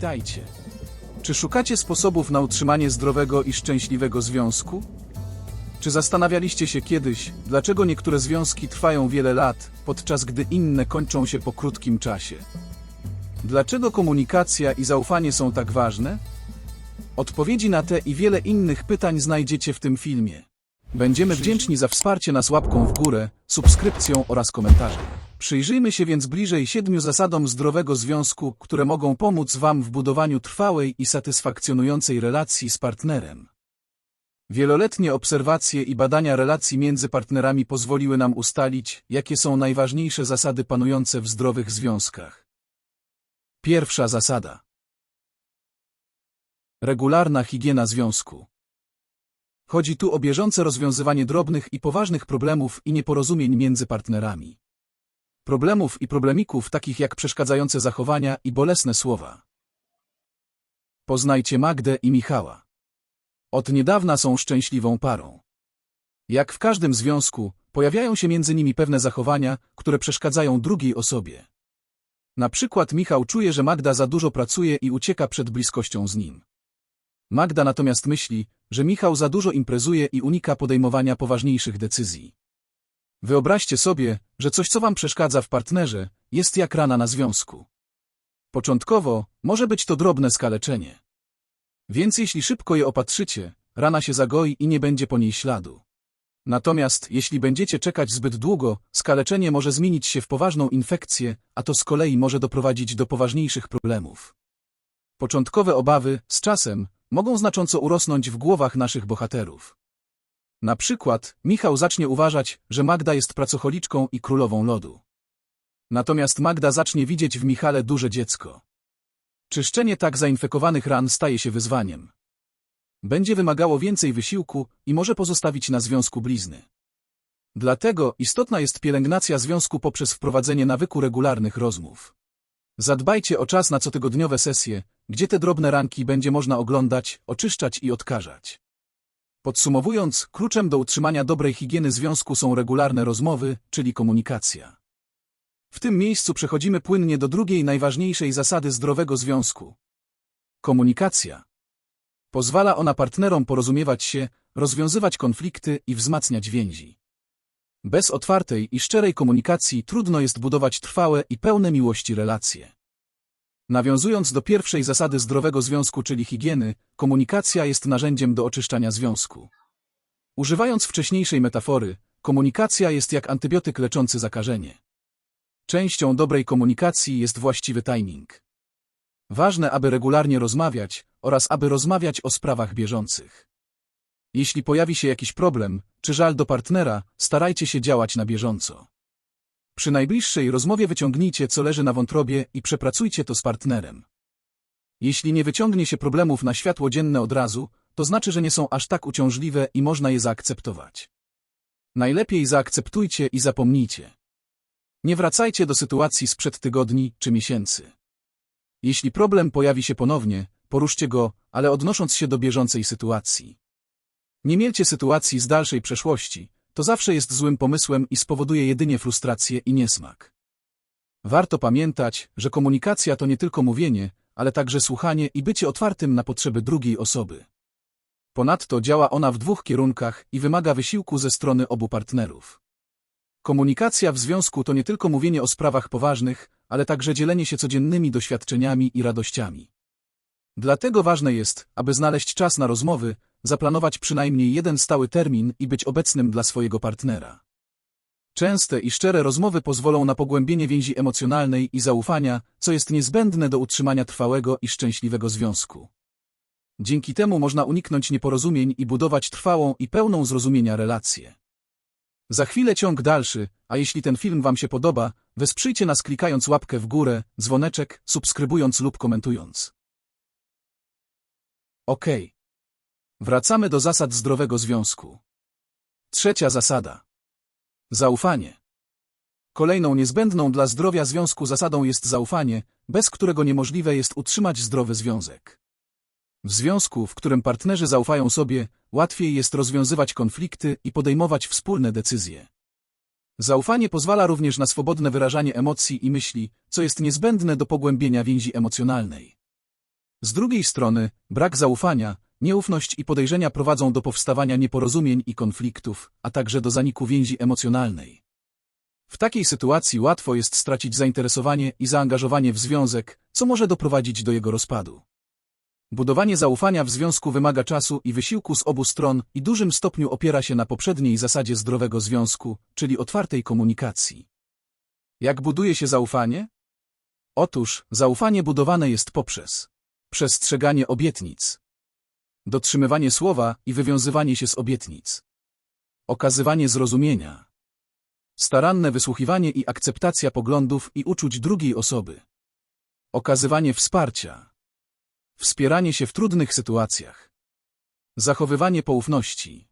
Witajcie. Czy szukacie sposobów na utrzymanie zdrowego i szczęśliwego związku? Czy zastanawialiście się kiedyś, dlaczego niektóre związki trwają wiele lat, podczas gdy inne kończą się po krótkim czasie? Dlaczego komunikacja i zaufanie są tak ważne? Odpowiedzi na te i wiele innych pytań znajdziecie w tym filmie. Będziemy wdzięczni za wsparcie nas łapką w górę, subskrypcją oraz komentarzem. Przyjrzyjmy się więc bliżej siedmiu zasadom zdrowego związku, które mogą pomóc Wam w budowaniu trwałej i satysfakcjonującej relacji z partnerem. Wieloletnie obserwacje i badania relacji między partnerami pozwoliły nam ustalić, jakie są najważniejsze zasady panujące w zdrowych związkach. Pierwsza zasada. Regularna higiena związku. Chodzi tu o bieżące rozwiązywanie drobnych i poważnych problemów i nieporozumień między partnerami. Problemów i problemików takich jak przeszkadzające zachowania i bolesne słowa. Poznajcie Magdę i Michała. Od niedawna są szczęśliwą parą. Jak w każdym związku, pojawiają się między nimi pewne zachowania, które przeszkadzają drugiej osobie. Na przykład Michał czuje, że Magda za dużo pracuje i ucieka przed bliskością z nim. Magda natomiast myśli, że Michał za dużo imprezuje i unika podejmowania poważniejszych decyzji. Wyobraźcie sobie, że coś, co wam przeszkadza w partnerze, jest jak rana na związku. Początkowo może być to drobne skaleczenie. Więc jeśli szybko je opatrzycie, rana się zagoi i nie będzie po niej śladu. Natomiast jeśli będziecie czekać zbyt długo, skaleczenie może zmienić się w poważną infekcję, a to z kolei może doprowadzić do poważniejszych problemów. Początkowe obawy, z czasem, mogą znacząco urosnąć w głowach naszych bohaterów. Na przykład, Michał zacznie uważać, że Magda jest pracocholiczką i królową lodu. Natomiast Magda zacznie widzieć w Michale duże dziecko. Czyszczenie tak zainfekowanych ran staje się wyzwaniem. Będzie wymagało więcej wysiłku i może pozostawić na związku blizny. Dlatego istotna jest pielęgnacja związku poprzez wprowadzenie nawyku regularnych rozmów. Zadbajcie o czas na cotygodniowe sesje, gdzie te drobne ranki będzie można oglądać, oczyszczać i odkażać. Podsumowując, kluczem do utrzymania dobrej higieny związku są regularne rozmowy, czyli komunikacja. W tym miejscu przechodzimy płynnie do drugiej najważniejszej zasady zdrowego związku. Komunikacja. Pozwala ona partnerom porozumiewać się, rozwiązywać konflikty i wzmacniać więzi. Bez otwartej i szczerej komunikacji trudno jest budować trwałe i pełne miłości relacje. Nawiązując do pierwszej zasady zdrowego związku, czyli higieny, komunikacja jest narzędziem do oczyszczania związku. Używając wcześniejszej metafory, komunikacja jest jak antybiotyk leczący zakażenie. Częścią dobrej komunikacji jest właściwy timing. Ważne, aby regularnie rozmawiać oraz aby rozmawiać o sprawach bieżących. Jeśli pojawi się jakiś problem, czy żal do partnera, starajcie się działać na bieżąco. Przy najbliższej rozmowie wyciągnijcie, co leży na wątrobie i przepracujcie to z partnerem. Jeśli nie wyciągnie się problemów na światło dzienne od razu, to znaczy, że nie są aż tak uciążliwe i można je zaakceptować. Najlepiej zaakceptujcie i zapomnijcie. Nie wracajcie do sytuacji sprzed tygodni czy miesięcy. Jeśli problem pojawi się ponownie, poruszcie go, ale odnosząc się do bieżącej sytuacji. Nie mielcie sytuacji z dalszej przeszłości, to zawsze jest złym pomysłem i spowoduje jedynie frustrację i niesmak. Warto pamiętać, że komunikacja to nie tylko mówienie, ale także słuchanie i bycie otwartym na potrzeby drugiej osoby. Ponadto działa ona w dwóch kierunkach i wymaga wysiłku ze strony obu partnerów. Komunikacja w związku to nie tylko mówienie o sprawach poważnych, ale także dzielenie się codziennymi doświadczeniami i radościami. Dlatego ważne jest, aby znaleźć czas na rozmowy, zaplanować przynajmniej jeden stały termin i być obecnym dla swojego partnera. Częste i szczere rozmowy pozwolą na pogłębienie więzi emocjonalnej i zaufania, co jest niezbędne do utrzymania trwałego i szczęśliwego związku. Dzięki temu można uniknąć nieporozumień i budować trwałą i pełną zrozumienia relację. Za chwilę ciąg dalszy, a jeśli ten film Wam się podoba, wesprzyjcie nas klikając łapkę w górę, dzwoneczek, subskrybując lub komentując. OK. Wracamy do zasad zdrowego związku. Trzecia zasada. Zaufanie. Kolejną niezbędną dla zdrowia związku zasadą jest zaufanie, bez którego niemożliwe jest utrzymać zdrowy związek. W związku, w którym partnerzy zaufają sobie, łatwiej jest rozwiązywać konflikty i podejmować wspólne decyzje. Zaufanie pozwala również na swobodne wyrażanie emocji i myśli, co jest niezbędne do pogłębienia więzi emocjonalnej. Z drugiej strony, brak zaufania, nieufność i podejrzenia prowadzą do powstawania nieporozumień i konfliktów, a także do zaniku więzi emocjonalnej. W takiej sytuacji łatwo jest stracić zainteresowanie i zaangażowanie w związek, co może doprowadzić do jego rozpadu. Budowanie zaufania w związku wymaga czasu i wysiłku z obu stron i dużym stopniu opiera się na poprzedniej zasadzie zdrowego związku, czyli otwartej komunikacji. Jak buduje się zaufanie? Otóż zaufanie budowane jest poprzez przestrzeganie obietnic, dotrzymywanie słowa i wywiązywanie się z obietnic, okazywanie zrozumienia, staranne wysłuchiwanie i akceptacja poglądów i uczuć drugiej osoby, okazywanie wsparcia, wspieranie się w trudnych sytuacjach, zachowywanie poufności,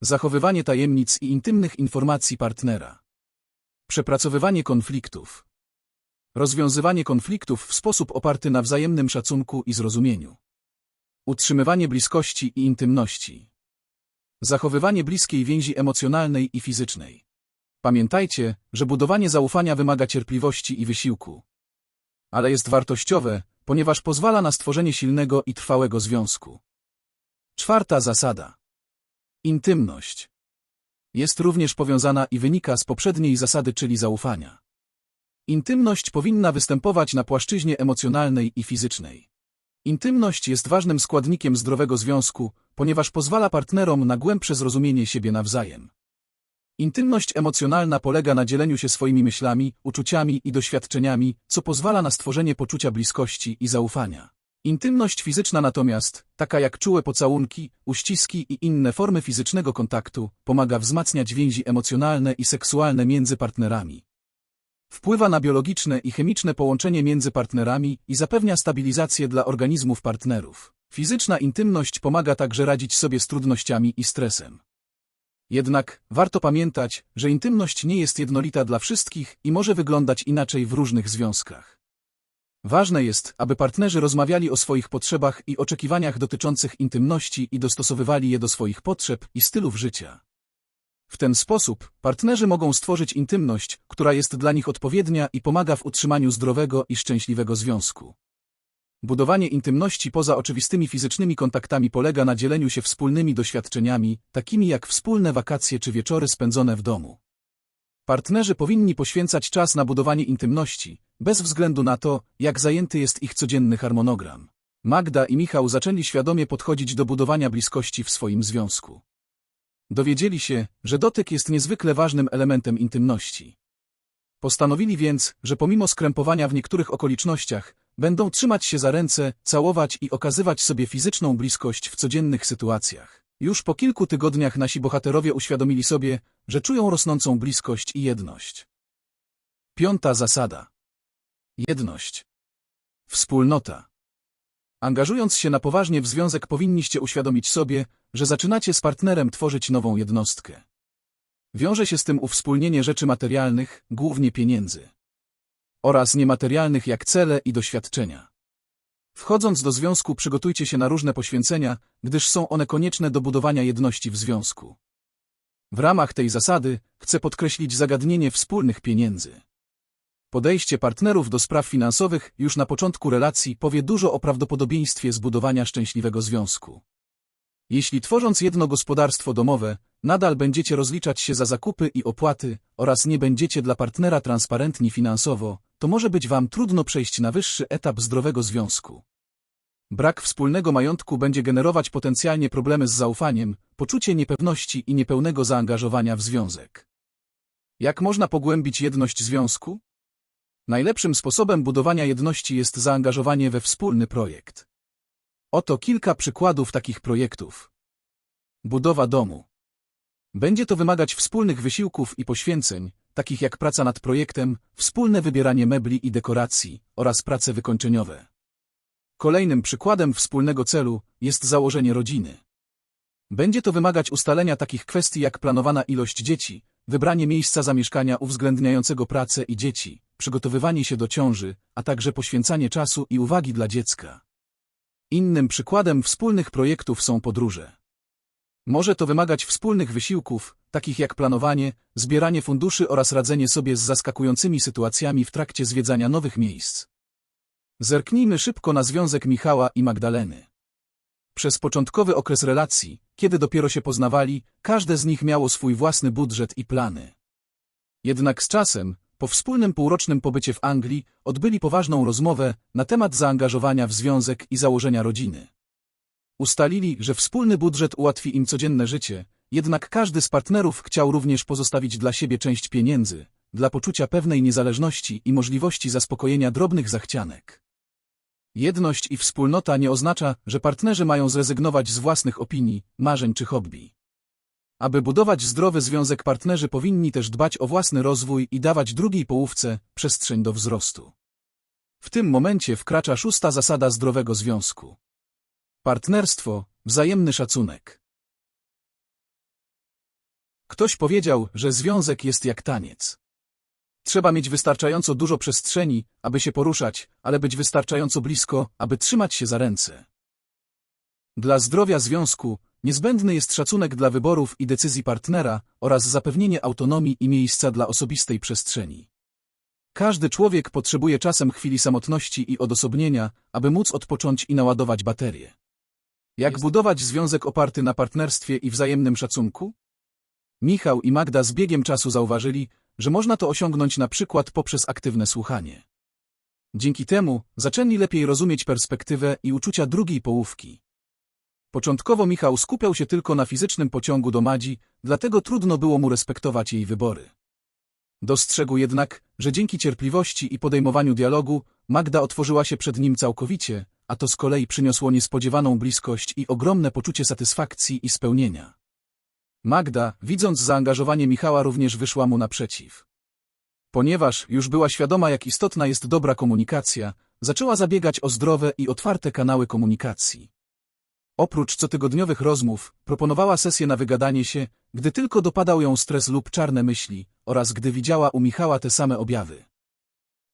zachowywanie tajemnic i intymnych informacji partnera, przepracowywanie konfliktów, rozwiązywanie konfliktów w sposób oparty na wzajemnym szacunku i zrozumieniu, utrzymywanie bliskości i intymności, zachowywanie bliskiej więzi emocjonalnej i fizycznej. Pamiętajcie, że budowanie zaufania wymaga cierpliwości i wysiłku. Ale jest wartościowe, ponieważ pozwala na stworzenie silnego i trwałego związku. Czwarta zasada. Intymność. Jest również powiązana i wynika z poprzedniej zasady, czyli zaufania. Intymność powinna występować na płaszczyźnie emocjonalnej i fizycznej. Intymność jest ważnym składnikiem zdrowego związku, ponieważ pozwala partnerom na głębsze zrozumienie siebie nawzajem. Intymność emocjonalna polega na dzieleniu się swoimi myślami, uczuciami i doświadczeniami, co pozwala na stworzenie poczucia bliskości i zaufania. Intymność fizyczna natomiast, taka jak czułe pocałunki, uściski i inne formy fizycznego kontaktu, pomaga wzmacniać więzi emocjonalne i seksualne między partnerami. Wpływa na biologiczne i chemiczne połączenie między partnerami i zapewnia stabilizację dla organizmów partnerów. Fizyczna intymność pomaga także radzić sobie z trudnościami i stresem. Jednak warto pamiętać, że intymność nie jest jednolita dla wszystkich i może wyglądać inaczej w różnych związkach. Ważne jest, aby partnerzy rozmawiali o swoich potrzebach i oczekiwaniach dotyczących intymności i dostosowywali je do swoich potrzeb i stylów życia. W ten sposób partnerzy mogą stworzyć intymność, która jest dla nich odpowiednia i pomaga w utrzymaniu zdrowego i szczęśliwego związku. Budowanie intymności poza oczywistymi fizycznymi kontaktami polega na dzieleniu się wspólnymi doświadczeniami, takimi jak wspólne wakacje czy wieczory spędzone w domu. Partnerzy powinni poświęcać czas na budowanie intymności, bez względu na to, jak zajęty jest ich codzienny harmonogram. Magda i Michał zaczęli świadomie podchodzić do budowania bliskości w swoim związku. Dowiedzieli się, że dotyk jest niezwykle ważnym elementem intymności. Postanowili więc, że pomimo skrępowania w niektórych okolicznościach, będą trzymać się za ręce, całować i okazywać sobie fizyczną bliskość w codziennych sytuacjach. Już po kilku tygodniach nasi bohaterowie uświadomili sobie, że czują rosnącą bliskość i jedność. Piąta zasada. Jedność. Wspólnota. Angażując się na poważnie w związek powinniście uświadomić sobie, że zaczynacie z partnerem tworzyć nową jednostkę. Wiąże się z tym uwspólnienie rzeczy materialnych, głównie pieniędzy. Oraz niematerialnych jak cele i doświadczenia. Wchodząc do związku przygotujcie się na różne poświęcenia, gdyż są one konieczne do budowania jedności w związku. W ramach tej zasady chcę podkreślić zagadnienie wspólnych pieniędzy. Podejście partnerów do spraw finansowych już na początku relacji powie dużo o prawdopodobieństwie zbudowania szczęśliwego związku. Jeśli tworząc jedno gospodarstwo domowe, nadal będziecie rozliczać się za zakupy i opłaty oraz nie będziecie dla partnera transparentni finansowo, to może być wam trudno przejść na wyższy etap zdrowego związku. Brak wspólnego majątku będzie generować potencjalnie problemy z zaufaniem, poczucie niepewności i niepełnego zaangażowania w związek. Jak można pogłębić jedność związku? Najlepszym sposobem budowania jedności jest zaangażowanie we wspólny projekt. Oto kilka przykładów takich projektów. Budowa domu. Będzie to wymagać wspólnych wysiłków i poświęceń, takich jak praca nad projektem, wspólne wybieranie mebli i dekoracji oraz prace wykończeniowe. Kolejnym przykładem wspólnego celu jest założenie rodziny. Będzie to wymagać ustalenia takich kwestii jak planowana ilość dzieci, wybranie miejsca zamieszkania uwzględniającego pracę i dzieci, przygotowywanie się do ciąży, a także poświęcanie czasu i uwagi dla dziecka. Innym przykładem wspólnych projektów są podróże. Może to wymagać wspólnych wysiłków, takich jak planowanie, zbieranie funduszy oraz radzenie sobie z zaskakującymi sytuacjami w trakcie zwiedzania nowych miejsc. Zerknijmy szybko na związek Michała i Magdaleny. Przez początkowy okres relacji, kiedy dopiero się poznawali, każde z nich miało swój własny budżet i plany. Jednak z czasem, po wspólnym półrocznym pobycie w Anglii, odbyli poważną rozmowę na temat zaangażowania w związek i założenia rodziny. Ustalili, że wspólny budżet ułatwi im codzienne życie, jednak każdy z partnerów chciał również pozostawić dla siebie część pieniędzy, dla poczucia pewnej niezależności i możliwości zaspokojenia drobnych zachcianek. Jedność i wspólnota nie oznacza, że partnerzy mają zrezygnować z własnych opinii, marzeń czy hobby. Aby budować zdrowy związek partnerzy powinni też dbać o własny rozwój i dawać drugiej połówce przestrzeń do wzrostu. W tym momencie wkracza szósta zasada zdrowego związku. Partnerstwo, wzajemny szacunek. Ktoś powiedział, że związek jest jak taniec. Trzeba mieć wystarczająco dużo przestrzeni, aby się poruszać, ale być wystarczająco blisko, aby trzymać się za ręce. Dla zdrowia związku niezbędny jest szacunek dla wyborów i decyzji partnera oraz zapewnienie autonomii i miejsca dla osobistej przestrzeni. Każdy człowiek potrzebuje czasem chwili samotności i odosobnienia, aby móc odpocząć i naładować baterię. Jak budować związek oparty na partnerstwie i wzajemnym szacunku? Michał i Magda z biegiem czasu zauważyli, że można to osiągnąć na przykład poprzez aktywne słuchanie. Dzięki temu zaczęli lepiej rozumieć perspektywę i uczucia drugiej połówki. Początkowo Michał skupiał się tylko na fizycznym pociągu do Madzi, dlatego trudno było mu respektować jej wybory. Dostrzegł jednak, że dzięki cierpliwości i podejmowaniu dialogu Magda otworzyła się przed nim całkowicie, a to z kolei przyniosło niespodziewaną bliskość i ogromne poczucie satysfakcji i spełnienia. Magda, widząc zaangażowanie Michała, również wyszła mu naprzeciw. Ponieważ już była świadoma, jak istotna jest dobra komunikacja, zaczęła zabiegać o zdrowe i otwarte kanały komunikacji. Oprócz cotygodniowych rozmów, proponowała sesję na wygadanie się, gdy tylko dopadał ją stres lub czarne myśli, oraz gdy widziała u Michała te same objawy.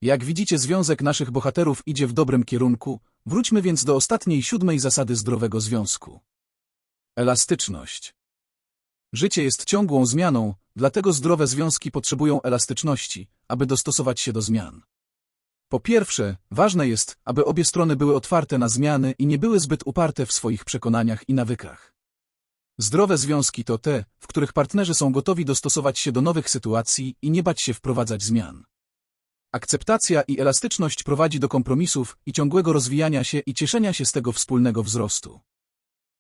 Jak widzicie, związek naszych bohaterów idzie w dobrym kierunku, wróćmy więc do ostatniej siódmej zasady zdrowego związku. Elastyczność. Życie jest ciągłą zmianą, dlatego zdrowe związki potrzebują elastyczności, aby dostosować się do zmian. Po pierwsze, ważne jest, aby obie strony były otwarte na zmiany i nie były zbyt uparte w swoich przekonaniach i nawykach. Zdrowe związki to te, w których partnerzy są gotowi dostosować się do nowych sytuacji i nie bać się wprowadzać zmian. Akceptacja i elastyczność prowadzi do kompromisów i ciągłego rozwijania się i cieszenia się z tego wspólnego wzrostu.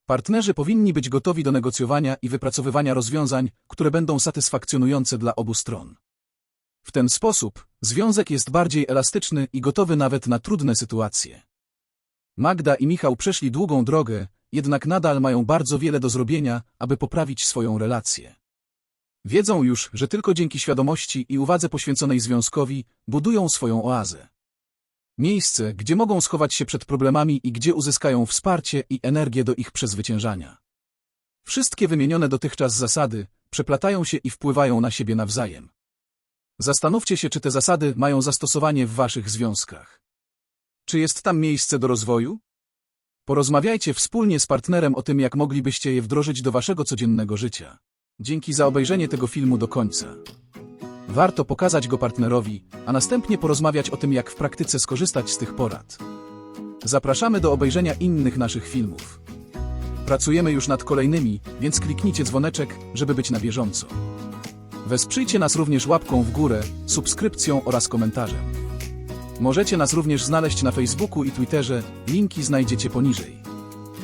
Partnerzy powinni być gotowi do negocjowania i wypracowywania rozwiązań, które będą satysfakcjonujące dla obu stron. W ten sposób związek jest bardziej elastyczny i gotowy nawet na trudne sytuacje. Magda i Michał przeszli długą drogę, jednak nadal mają bardzo wiele do zrobienia, aby poprawić swoją relację. Wiedzą już, że tylko dzięki świadomości i uwadze poświęconej związkowi budują swoją oazę. Miejsce, gdzie mogą schować się przed problemami i gdzie uzyskają wsparcie i energię do ich przezwyciężania. Wszystkie wymienione dotychczas zasady przeplatają się i wpływają na siebie nawzajem. Zastanówcie się, czy te zasady mają zastosowanie w waszych związkach. Czy jest tam miejsce do rozwoju? Porozmawiajcie wspólnie z partnerem o tym, jak moglibyście je wdrożyć do waszego codziennego życia. Dzięki za obejrzenie tego filmu do końca. Warto pokazać go partnerowi, a następnie porozmawiać o tym, jak w praktyce skorzystać z tych porad. Zapraszamy do obejrzenia innych naszych filmów. Pracujemy już nad kolejnymi, więc kliknijcie dzwoneczek, żeby być na bieżąco. Wesprzyjcie nas również łapką w górę, subskrypcją oraz komentarzem. Możecie nas również znaleźć na Facebooku i Twitterze, linki znajdziecie poniżej.